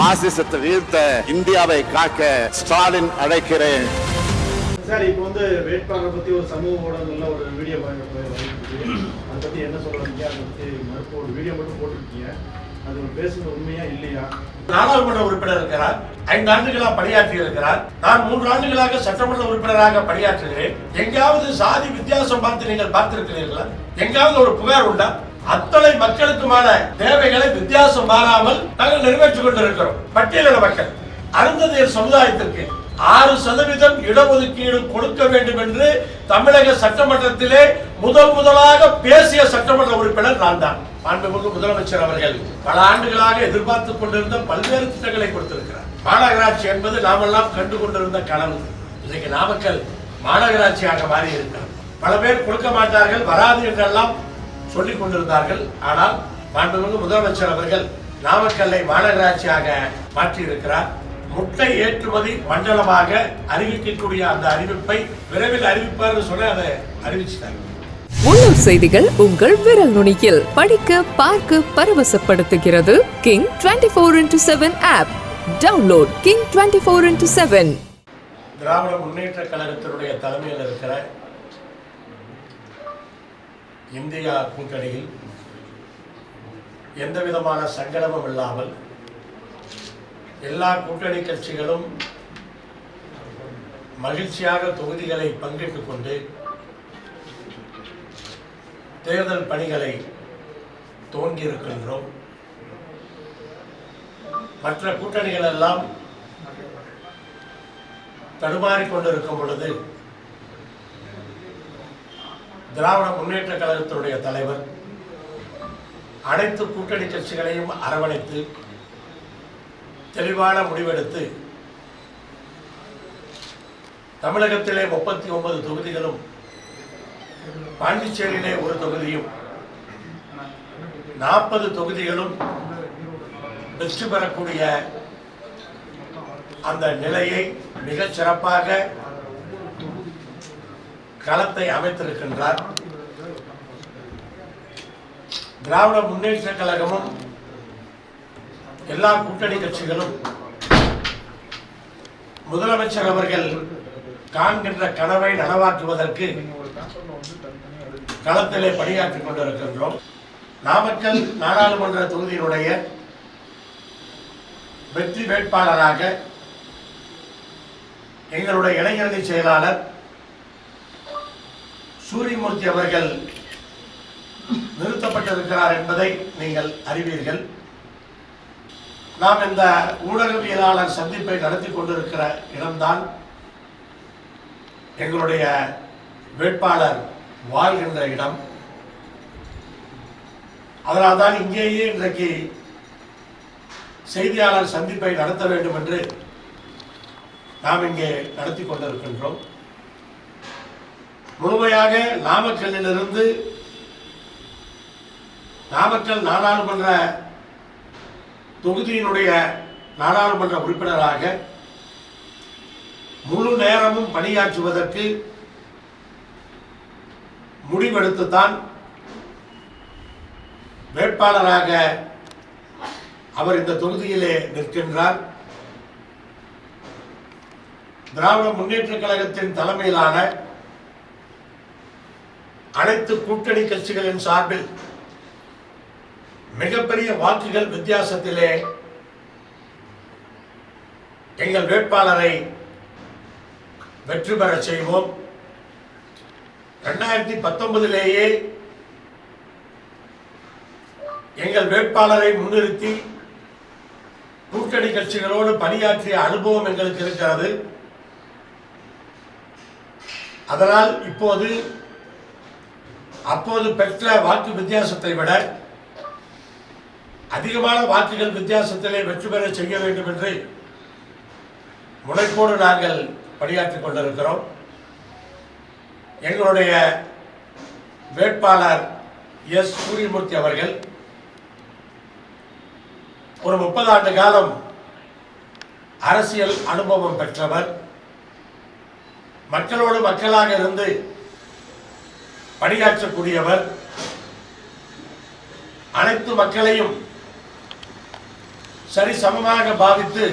பாசிசத்தை வீழ்த்த இந்தியாவை காக்க ஸ்டாலின் அழைக்கிறேன். சார் இப்போ வந்து வேட்பாளரை பத்தி ஒரு சமூக ஊடகங்கள்ல ஒரு வீடியோ அதை பத்தி என்ன சொல்றீங்க? அதை பத்தி மறுப்பு ஒரு வீடியோ மட்டும் போட்டிருக்கீங்க. அது ஒரு பேசுறது உண்மையா இல்லையா? நாடாளுமன்ற உறுப்பினர் இருக்கிறார். ஐந்து ஆண்டுகளாக பணியாற்றி இருக்கிறார். நான் மூன்று ஆண்டுகளாக சட்டமன்ற உறுப்பினராக பணியாற்றுகிறேன். எங்காவது சாதி வித்தியாசம் பார்த்து நீங்கள் பார்த்திருக்கிறீர்களா? எங்காவது ஒரு புகார் உண்டா? அத்தனை மக்களுக்குமான தேவைகளை வித்தியாசம் மாறாமல் நாங்கள் நிறைவேற்றிக் கொண்டிருக்கிறோம். பட்டியலின மக்கள் அருந்ததியர் சமுதாயத்திற்கு ஆறு சதவீதம் இடஒதுக்கீடு கொடுக்க வேண்டும் என்று தமிழக சட்டமன்றத்திலே முதல் முதலாக பேசிய சட்டமன்ற உறுப்பினர் நான் தான். மாண்புமிகு முதலமைச்சர் அவர்கள் பல ஆண்டுகளாக எதிர்பார்த்துக் கொண்டிருந்த பல்வேறு திட்டங்களை கொடுத்திருக்கிறார். மாநகராட்சி என்பது நாமெல்லாம் கண்டு கொண்டிருந்த கனவு இன்னைக்கு நாமக்கல் மாநகராட்சியாக மாறி இருக்கிறது பல பேர் கொடுக்க மாட்டார்கள் வராது என்றெல்லாம் சொல்லிக் கொண்டிருந்தார்கள். ஆனால் மாண்புமிகு முதலமைச்சர் அவர்கள் நாமக்கல்லை மாநகராட்சியாக மாற்றி இருக்கிறார் முட்டை ஏற்றுமதி மண்டலமாக அறிவிக்கக்கூடிய அந்த அறிவிப்பை விரைவில் அறிவிப்பார்னு சொல்லி அதை அறிவிச்சிட்டாங்க உள்ளூர் செய்திகள் உங்கள் விரல் நுனியில் படிக்க பார்க்க பரவசப்படுத்துகிறது. King twenty four into seven app download king twenty four into seven திராவிட முன்னேற்ற கழகத்தினுடைய தலைமையில் இருக்கிற இந்தியா கூட்டணியில் எந்த விதமான சங்கடமும் இல்லாமல் எல்லா கூட்டணி கட்சிகளும் மகிழ்ச்சியாக தொகுதிகளை பங்கிட்டுக் கொண்டு தேர்தல் பணிகளை தோன்றியிருக்கின்றோம் மற்ற கூட்டணிகள் எல்லாம் தடுமாறிக் கொண்டிருக்கும் பொழுது திராவிட முன்னேற்ற கழகத்தினுடைய தலைவர். அனைத்து கூட்டணி கட்சிகளையும் அரவணைத்து தெளிவான முடிவெடுத்து தமிழகத்திலே முப்பத்தி ஒன்பது தொகுதிகளும் பாண்டிச்சேரியிலே ஒரு தொகுதியும் நாற்பது தொகுதிகளும் வெற்றி பெறக்கூடிய அந்த நிலையை மிகச் சிறப்பாக களத்தை அமைத்திருக்கின்றார். திராவிட முன்னேற்ற கழகமும் எல்லா கூட்டணி கட்சிகளும் முதலமைச்சர் அவர்கள் காண்கின்ற கனவை நனவாற்றுவதற்கு களத்திலே பணியாற்றிக் கொண்டிருக்கின்றோம். நாமக்கல் நாடாளுமன்ற தொகுதியினுடைய வெற்றி வேட்பாளராக எங்களுடைய இளைஞரணி செயலாளர் சூரியமூர்த்தி அவர்கள் நிறுத்தப்பட்டிருக்கிறார் என்பதை நீங்கள் அறிவீர்கள். நாம் இந்த ஊடகவியலாளர் சந்திப்பை நடத்தி கொண்டிருக்கிற இடம்தான் எங்களுடைய வேட்பாளர் வாழ்கின்ற இடம். அதனால்தான் இங்கேயே இன்றைக்கு செய்தியாளர் சந்திப்பை நடத்த வேண்டும் என்று நாம் இங்கே நடத்தி கொண்டிருக்கின்றோம். முழுமையாக நாமக்கல்லிலிருந்து நாமக்கல் நாடாளுமன்ற தொகுதியினுடைய நாடாளுமன்ற உறுப்பினராக முழு நேரமும் பணியாற்றுவதற்கு முடிவெடுத்துத்தான் வேட்பாளராக அவர் இந்த தொகுதியிலே நிற்கின்றார். திராவிட முன்னேற்ற கழகத்தின் தலைமையிலான அனைத்து கூட்டணி கட்சிகளின் சார்பில் மிகப்பெரிய வாக்குகள் வித்தியாசத்திலே எங்கள் வேட்பாளரை வெற்றி பெற செய்வோம். ரெண்டாயிரத்தி பத்தொன்பதிலேயே எங்கள் வேட்பாளரை முன்னிறுத்தி கூட்டணி கட்சிகளோடு பணியாற்றிய அனுபவம் எங்களுக்கு இருக்கிறது. அதனால் இப்போது அப்போது பெற்ற வாக்கு வித்தியாசத்தை விட அதிகமான வாக்குகள் வித்தியாசத்திலே வெற்றி பெற செய்ய வேண்டும் என்று முனைப்போடு நாங்கள் பணியாற்றிக் கொண்டிருக்கிறோம். எங்களுடைய வேட்பாளர் எஸ். சூரியமூர்த்தி அவர்கள் ஒரு முப்பது ஆண்டு காலம் அரசியல் அனுபவம் பெற்றவர். மக்களோடு மக்களாக இருந்து பணியாற்றக்கூடியவர் அனைத்து மக்களையும் சரி சமமாக பாதித்து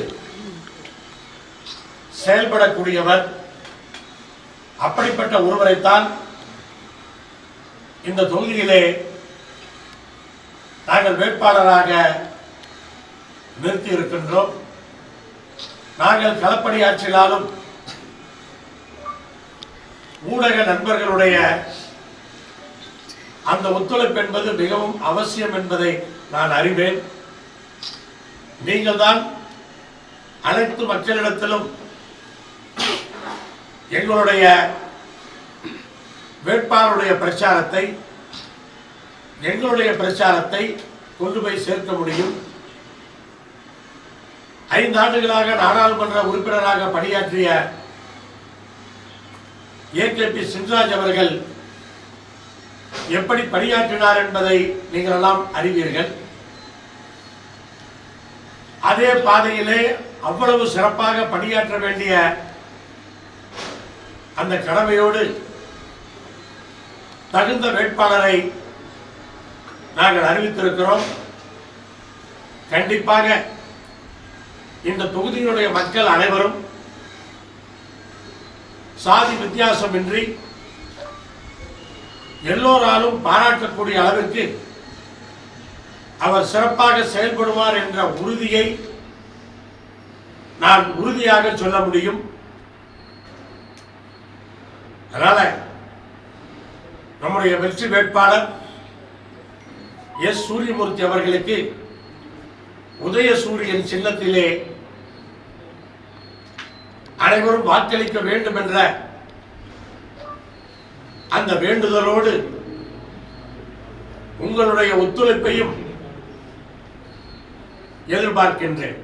செயல்படக்கூடியவர். அப்படிப்பட்ட ஒருவரைத்தான் இந்த தொகுதியிலே நாங்கள் வேட்பாளராக நிறுத்தி இருக்கின்றோம் நாங்கள் களப்பணியாற்றினாலும் ஊடக நண்பர்களுடைய அந்த ஒத்துழைப்பு என்பது மிகவும் அவசியம் என்பதை நான் அறிவேன். நீங்கள் தான் அனைத்து மக்களிடத்திலும் எங்களுடைய வேட்பாளருடைய பிரச்சாரத்தை எங்களுடைய பிரச்சாரத்தை கொண்டு போய் சேர்க்க முடியும். ஐந்து ஆண்டுகளாக நாடாளுமன்ற உறுப்பினராக பணியாற்றிய ஏகேபி சின்ராஜ் அவர்கள் எப்படி பணியாற்றினார் என்பதை நீங்கள் எல்லாம் அறிவீர்கள். அதே பாதையிலே அவ்வளவு சிறப்பாக பணியாற்ற வேண்டிய அந்த கடமையோடு தகுந்த வேட்பாளரை நாங்கள் அறிவித்திருக்கிறோம். கண்டிப்பாக இந்த தொகுதியினுடைய மக்கள் அனைவரும் சாதி வித்தியாசமின்றி எல்லோராலும் பாராட்டக்கூடிய அளவிற்கு அவர் சிறப்பாக செயல்படுவார் என்ற உறுதியை நான் உறுதியாக சொல்ல முடியும். அதனால நம்முடைய வெற்றி வேட்பாளர் எஸ். சூரியமூர்த்தி அவர்களுக்கு உதயசூரியன் சின்னத்திலே அனைவரும் வாக்களிக்க வேண்டும் என்ற அந்த வேண்டுதலோடு உங்களுடைய ஒத்துழைப்பையும் எதிர்பார்க்கின்றேன்.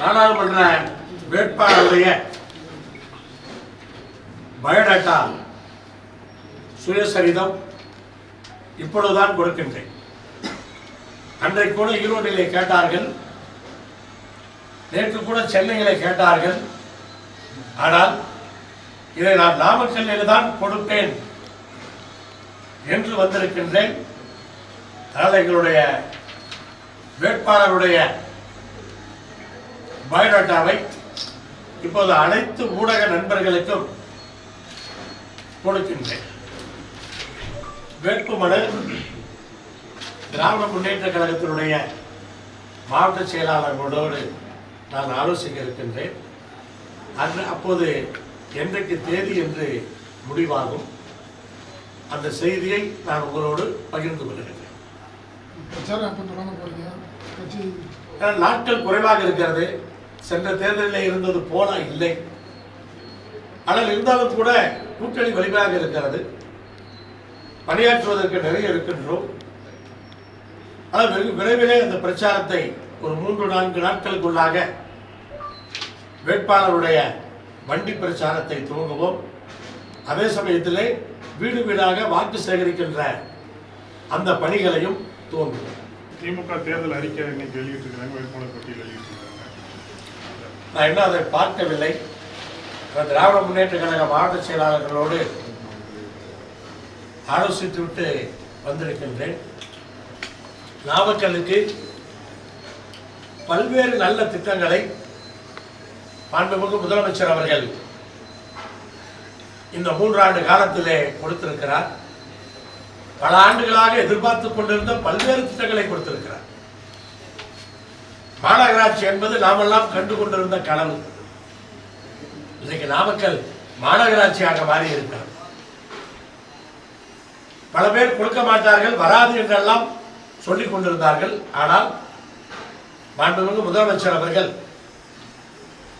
நாடாளுமன்ற வேட்பாளருடைய பயோடேட்டா சுயசரிதம் இப்பொழுதுதான் கொடுக்கின்றேன். அன்றைக்கு கூட ஈரோட்டிலே கேட்டார்கள் நேற்று கூட சென்னையிலே கேட்டார்கள். ஆனால் இதை நான் நாமக்கல்லில் தான் கொடுப்பேன் என்று வந்திருக்கின்றேன். அதனால் எங்களுடைய வேட்பாளருடைய பயோடேட்டாவை இப்போது அனைத்து ஊடக நண்பர்களுக்கும் கொடுக்கின்றேன். வேட்புமனு திராவிட முன்னேற்ற கழகத்தினுடைய மாவட்ட செயலாளர்களோடு நான் ஆலோசிக்க இருக்கின்றேன். அன்று அப்போது என்றைக்கு தேதி என்று முடிவாகும் அந்த செய்தியை நான் உங்களோடு பகிர்ந்து கொள்கிறேன். நாட்கள் குறைவாக இருக்கிறது. சென்ற தேர்தலில் இருந்தது போல இல்லை. ஆனால் இருந்தாலும் கூட கூட்டணி வலிமையாக இருக்கிறது. பணியாற்றுவதற்கு நிறைய இருக்கின்றோம். ஆனால் வெகு விரைவிலே அந்த பிரச்சாரத்தை ஒரு மூன்று நான்கு நாட்களுக்குள்ளாக வேட்பாளருடைய வண்டி பிரச்சாரத்தை துவங்குவோம். அதே சமயத்திலே வீடு வீடாக வாக்கு சேகரிக்கின்ற அந்த பணிகளையும் துவங்குவோம். திமுக தேர்தல் அறிக்கை இன்னைக்கு வெளியிட்டிருக்கிறாங்க வேட்பாளர் பட்டியல் வெளியிட்டிருக்காங்க நான் இன்னும் அதை பார்க்கவில்லை. திராவிட முன்னேற்ற கழக மாவட்ட செயலாளர்களோடு ஆலோசித்து விட்டு வந்திருக்கின்றேன். நாமக்கலுக்கு பல்வேறு நல்ல திட்டங்களை மாண்புமிகு முதலமைச்சர் அவர்கள் இந்த மூன்றாண்டு காலத்திலே கொடுத்திருக்கிறார். பல ஆண்டுகளாக எதிர்பார்த்து கொண்டிருந்த பல்வேறு திட்டங்களை கொடுத்திருக்கிறார். மாநகராட்சி என்பது நாமெல்லாம் கண்டு கொண்டிருந்த கனவு இன்னைக்கு நாமக்கல் மாநகராட்சியாக மாறி இருக்கிறது பல பேர் கொடுக்க மாட்டார்கள் வராது என்றெல்லாம் சொல்லிக் கொண்டிருந்தார்கள். ஆனால் மாண்புமிகு முதலமைச்சர் அவர்கள்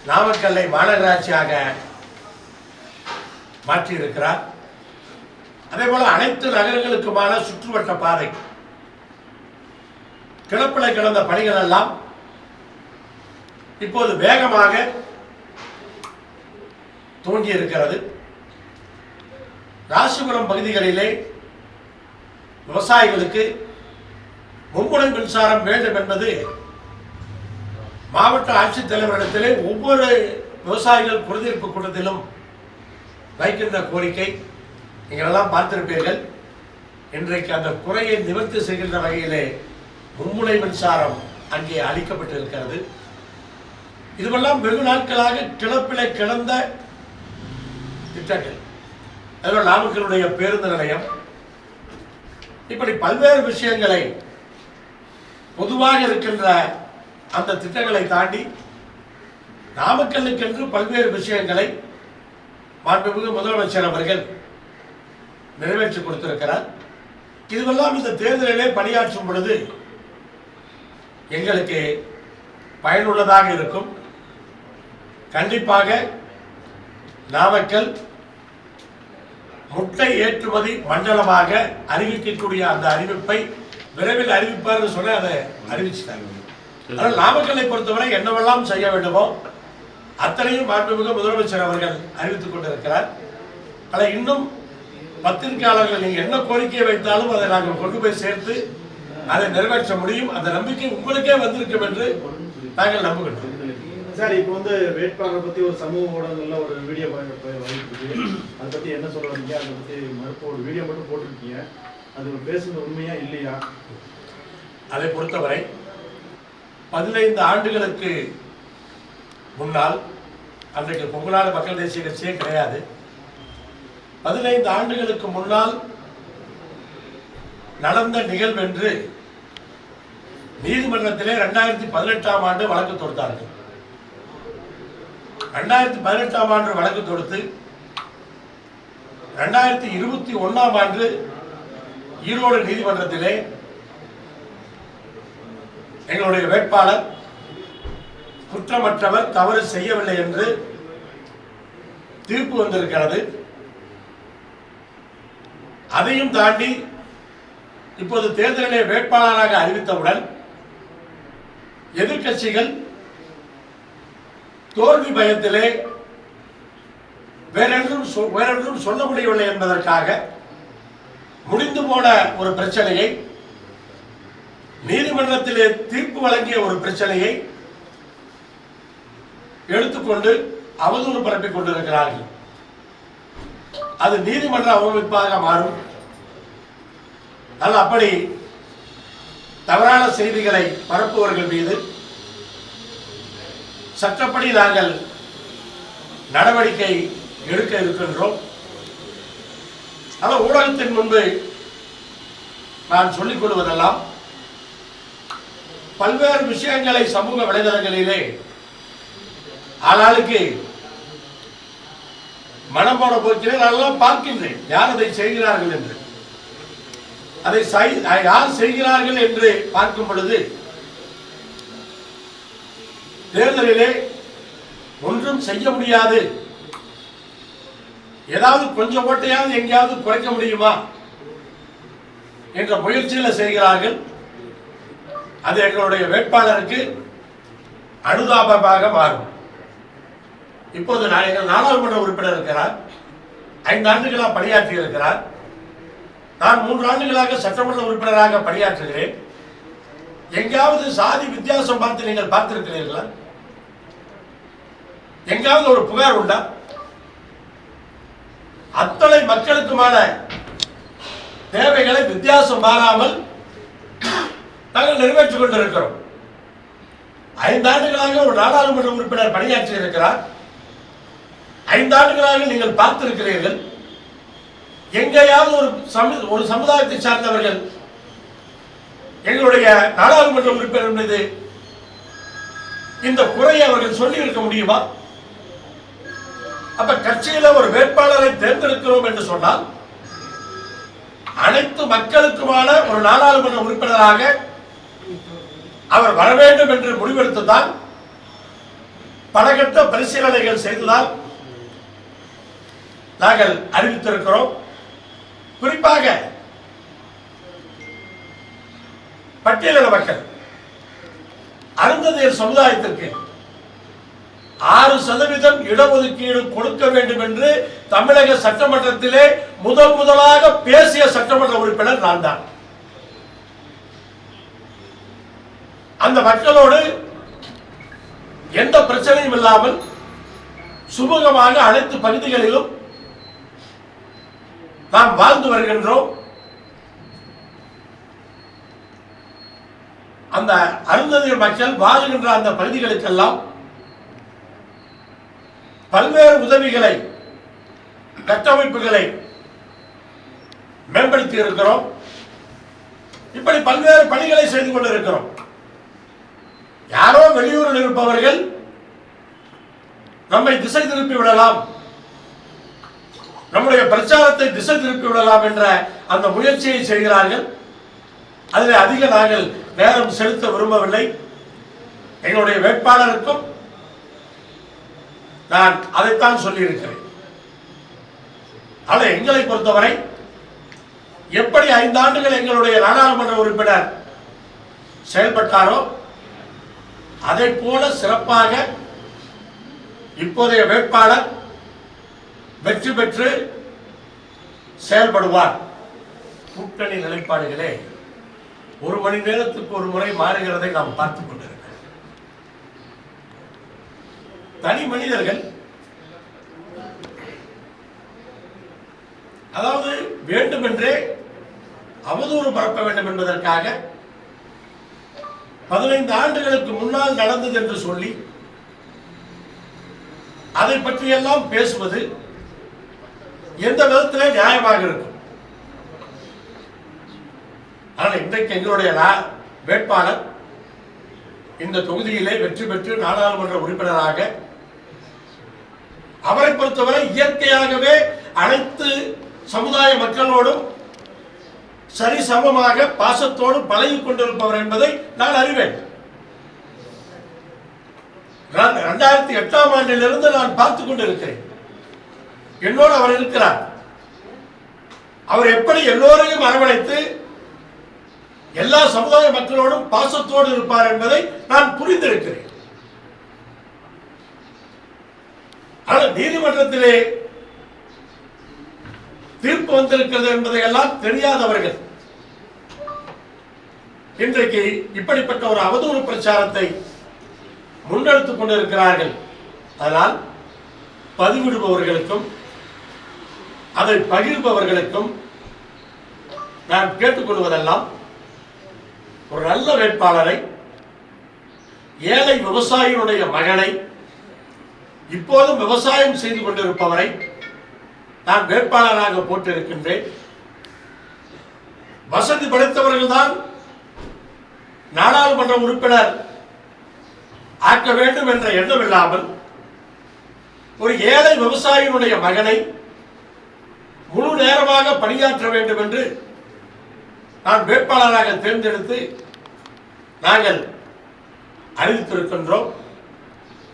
நாமக்கல்லை மாநகராட்சியாக மாற்றி இருக்கிறார் அதே போல அனைத்து நகரங்களுக்குமான சுற்றுவட்ட பாதை கிளப்பிலை கிடந்த பணிகள் எல்லாம் இப்போது வேகமாக துவங்கி இருக்கிறது ராசிபுரம் பகுதிகளிலே விவசாயிகளுக்கு மும்முனை மின்சாரம் வேண்டும் என்பது மாவட்ட ஆட்சித்தலைவரிடத்திலே ஒவ்வொரு விவசாயிகள் குறைதீர்ப்பு கூட்டத்திலும் வைக்கின்ற கோரிக்கை நீங்கள் எல்லாம் பார்த்திருப்பீர்கள். இன்றைக்கு அந்த குறையை நிவர்த்தி செய்கின்ற வகையிலே மும்முனை மின்சாரம் அங்கே அளிக்கப்பட்டிருக்கிறது. இதுவெல்லாம் வெகு நாட்களாக கிளப்பிலே கிடந்த திட்டங்கள். அதில் நாமக்கலுடைய பேருந்து நிலையம். இப்படி பல்வேறு விஷயங்களை பொதுவாக இருக்கின்ற அந்த திட்டங்களை தாண்டி நாமக்கல்லுக்கென்று பல்வேறு விஷயங்களை மாண்புமிகு முதலமைச்சர் அவர்கள் நிறைவேற்றி கொடுத்திருக்கிறார். இதுவெல்லாம் இந்த தேர்தலிலே பணியாற்றும் பொழுது எங்களுக்கு பயனுள்ளதாக இருக்கும். கண்டிப்பாக நாமக்கல் முட்டை ஏற்றுமதி மண்டலமாக அறிவிக்கக்கூடிய அந்த அறிவிப்பை விரைவில் அறிவிப்பார்னு சொன்ன அதை அறிவிச்சிட்டாங்க. ஆனால் நாமக்கல்லை பொறுத்தவரை என்னவெல்லாம் செய்ய வேண்டுமோ அத்தனையும் மாண்புமிகு முதலமைச்சர் அவர்கள் அறிவித்துக் கொண்டிருக்கிறார். ஆனால் இன்னும் பத்திரிகையாளர்கள் நீங்க என்ன கோரிக்கையை வைத்தாலும் அதை நாங்கள் கொண்டு போய் சேர்த்து அதை நிறைவேற்ற முடியும். அந்த நம்பிக்கை உங்களுக்கே வந்திருக்கும் என்று நாங்கள் நம்புகின்றோம். சார் இப்போ வந்து வேட்பாளரை பத்தி ஒரு சமூக ஊடகங்கள்ல ஒரு வீடியோ வந்துருக்கு அதை பத்தி என்ன சொல்ல அதை பத்தி மறுப்பு ஒரு வீடியோ மட்டும் போட்டிருக்கீங்க. அது பேசுனது உண்மையா இல்லையா? அதை பொறுத்தவரை பதினைந்து ஆண்டுகளுக்கு முன்னால் அன்றைக்கு பொங்கலாள மக்கள் தேசிய கட்சியே கிடையாது. பதினைந்து ஆண்டுகளுக்கு முன்னால் நடந்த நிகழ்வென்று நீதிமன்றத்திலே ரெண்டாயிரத்தி பதினெட்டாம் ஆண்டு வழக்கு தொடுத்தார்கள். ரெண்டாயிரத்தி பதினெட்டாம் ஆண்டு வழக்கு தொடுத்து ரெண்டாயிரத்தி இருபத்தி ஒன்னாம் ஆண்டு ஈரோடு நீதிமன்றத்திலே எங்களுடைய வேட்பாளர் குற்றமற்றவர் தவறு செய்யவில்லை என்று தீர்ப்பு வந்திருக்கிறது. அதையும் தாண்டி இப்போது தேர்தலிலே வேட்பாளராக அறிவித்தவுடன் எதிர்க்கட்சிகள் தோல்வி பயத்திலே வேறென்றும் வேறென்றும் சொல்ல முடியவில்லை என்பதற்காக முடிந்து போன ஒரு பிரச்சனையை நீதிமன்றத்திலே தீர்ப்பு வழங்கிய ஒரு பிரச்சனையை எடுத்துக்கொண்டு அவதூறு பரப்பிக் கொண்டிருக்கிறார்கள். அது நீதிமன்ற அவமதிப்பாக மாறும். ஆனால் அப்படி தவறான செய்திகளை பரப்புவர்கள் மீது சட்டப்படி நாங்கள் நடவடிக்கை எடுக்க இருக்கின்றோம். ஆனால் ஊடகத்தின் முன்பு நான் சொல்லிக் கொள்வதெல்லாம் பல்வேறு விஷயங்களை சமூக வலைதளங்களிலே ஆளாளுக்கு மனம் போட போக்கிலே நான் பார்க்கின்றேன். யார் அதை செய்கிறார்கள் என்று? அதை யார் செய்கிறார்கள் என்று பார்க்கும் பொழுது தேர்தலிலே ஒன்றும் செய்ய முடியாது. ஏதாவது கொஞ்சம் ஓட்டையாவது எங்கேயாவது குறைக்க முடியுமா? என்ற முயற்சிகளை செய்கிறார்கள். அது எங்களுடைய வேட்பாளருக்கு அனுதாபமாக மாறும். இப்போது நான் எங்கள் நாடாளுமன்ற உறுப்பினர் இருக்கிறார். ஐந்து ஆண்டுகளாக பணியாற்றி இருக்கிறார். நான் மூன்று ஆண்டுகளாக சட்டமன்ற உறுப்பினராக பணியாற்றுகிறேன். எங்காவது சாதி வித்தியாசம் பார்த்து நீங்கள் பார்த்திருக்கிறீர்களா? எங்காவது ஒரு புகார் உண்டா? அத்தனை மக்களுக்குமான தேவைகளை வித்தியாசம் மாறாமல் நாங்கள் நிறைவேற்றிக் கொண்டிருக்கிறோம். ஐந்தாண்டுகளாக ஒரு நாடாளுமன்ற உறுப்பினர் பணியாற்றி இருக்கிறார். ஐந்தாண்டுகளாக நீங்கள் பார்த்திருக்கிறீர்கள். எங்கேயாவது ஒரு சமு ஒரு சமுதாயத்தை சார்ந்தவர்கள் எங்களுடைய நாடாளுமன்ற உறுப்பினர் மீது இந்த குறையை அவர்கள் சொல்லி இருக்க முடியுமா? அப்ப கட்சியில ஒரு வேட்பாளரை தேர்ந்தெடுக்கிறோம் என்று சொன்னால் அனைத்து மக்களுக்குமான ஒரு நாடாளுமன்ற உறுப்பினராக அவர் வர வேண்டும் என்று முடிவெடுத்ததால் பலகட்ட பரிசீலனைகள் செய்ததால் நாங்கள் அறிவித்திருக்கிறோம். குறிப்பாக பட்டியலின மக்கள் அருந்ததியர் சமுதாயத்திற்கு ஆறு சதவீதம் இடஒதுக்கீடு கொடுக்க வேண்டும் என்று தமிழக சட்டமன்றத்திலே முதல் முதலாக பேசிய சட்டமன்ற உறுப்பினர் நான் தான் அந்த மக்களோடு எந்த பிரச்சனையும் இல்லாமல் சுமூகமாக அனைத்து பகுதிகளிலும் நாம் வாழ்ந்து வருகின்றோம். அந்த அருந்ததியர் மக்கள் வாழுகின்ற அந்த பகுதிகளுக்கெல்லாம் பல்வேறு உதவிகளை கட்டமைப்புகளை மேம்படுத்தி இருக்கிறோம். இப்படி பல்வேறு பணிகளை செய்து கொண்டிருக்கிறோம். யாரோ வெளியூரில் இருப்பவர்கள் நம்மை திசை திருப்பி விடலாம். நம்முடைய பிரச்சாரத்தை திசை திருப்பி விடலாம் என்ற அந்த முயற்சியை செய்கிறார்கள். அதில் அதிக நாங்கள் நேரம் செலுத்த விரும்பவில்லை. எங்களுடைய வேட்பாளருக்கும் நான் அதைத்தான் சொல்லியிருக்கிறேன். ஆனால் எங்களை பொறுத்தவரை எப்படி ஐந்து ஆண்டுகள் எங்களுடைய நாடாளுமன்ற உறுப்பினர் செயல்பட்டாரோ அதை போல சிறப்பாக இப்போதைய வேட்பாளர் வெற்றி பெற்று செயல்படுவார். கூட்டணி நிலைப்பாடுகளே ஒரு மணி நேரத்துக்கு ஒரு முறை மாறுகிறதை நாம் பார்த்துக் கொண்டிருக்கிறோம். தனி மனிதர்கள் அதாவது வேண்டுமென்றே அவதூறு பரப்ப வேண்டும் என்பதற்காக பதினைந்து ஆண்டுகளுக்கு முன்னால் நடந்தது என்று சொல்லி அதை பற்றியெல்லாம் பேசுவது எந்த விதத்திலே நியாயமாக இருக்கும்? ஆனால் இன்றைக்கு எங்களுடைய வேட்பாளர் இந்த தொகுதியிலே வெற்றி பெற்று நாடாளுமன்ற உறுப்பினராக அவரை பொறுத்தவரை இயற்கையாகவே அனைத்து சமுதாய மக்களோடும் சரி சமமாக பாசத்தோடு பழகி கொண்டிருப்பவர் என்பதை நான் அறிவேன். நான் இரண்டாயிரத்தி எட்டாம் ஆண்டிலிருந்து நான் பார்த்துக் கொண்டிருக்கிறேன். என்னோடு அவர் இருக்கிறார். அவர் எப்படி எல்லோரையும் அரவணைத்து எல்லா சமுதாய மக்களோடும் பாசத்தோடு இருப்பார் என்பதை நான் புரிந்திருக்கிறேன். ஆனால் நீதிமன்றத்திலே தீர்ப்பு வந்திருக்கிறது என்பதை எல்லாம் தெரியாதவர்கள். இன்றைக்கு இப்படிப்பட்ட ஒரு அவதூறு பிரச்சாரத்தை முன்னெடுத்துக் கொண்டிருக்கிறார்கள். அதனால் பதிவிடுபவர்களுக்கும் அதை பகிர்பவர்களுக்கும் நான் கேட்டுக்கொள்வதெல்லாம் ஒரு நல்ல வேட்பாளரை ஏழை விவசாயியினுடைய மகனை இப்போதும் விவசாயம் செய்து கொண்டிருப்பவரை நான் வேட்பாளராக போட்டிருக்கின்றேன். வசதி படைத்தவர்கள்தான் நாடாளுமன்ற உறுப்பினர் ஆக்க வேண்டும் என்ற எண்ணம் இல்லாமல் ஒரு ஏழை விவசாயியினுடைய மகனை முழு நேரமாக பணியாற்ற வேண்டும் என்று நான் வேட்பாளராக தேர்ந்தெடுத்து நாங்கள் அறிவித்திருக்கின்றோம்.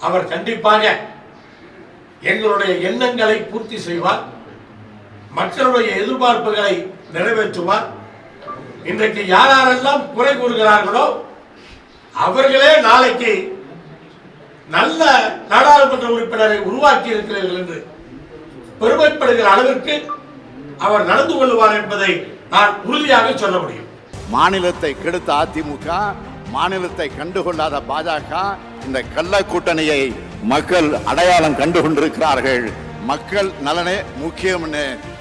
அவர் கண்டிப்பாக எங்களுடைய எண்ணங்களை பூர்த்தி செய்வார். மக்களுடைய எதிர்பார்ப்புகளை நிறைவேற்றுவார். இன்றைக்கு யார் யாரெல்லாம் குறை கூறுகிறார்களோ அவர்களே நாளைக்கு நல்ல நாடாளுமன்ற உறுப்பினரை உருவாக்கி இருக்கிறீர்கள் என்று பெருமைப்படுகிற அளவிற்கு அவர் நடந்து கொள்வார் என்பதை நான் உறுதியாக சொல்ல முடியும். மாநிலத்தை கெடுத்த அதிமுக மாநிலத்தை கண்டுகொள்ளாத பாஜக இந்த கள்ள கூட்டணியை மக்கள் அடையாளம் கண்டு கொண்டிருக்கிறார்கள் மக்கள் நலனே முக்கியம்னு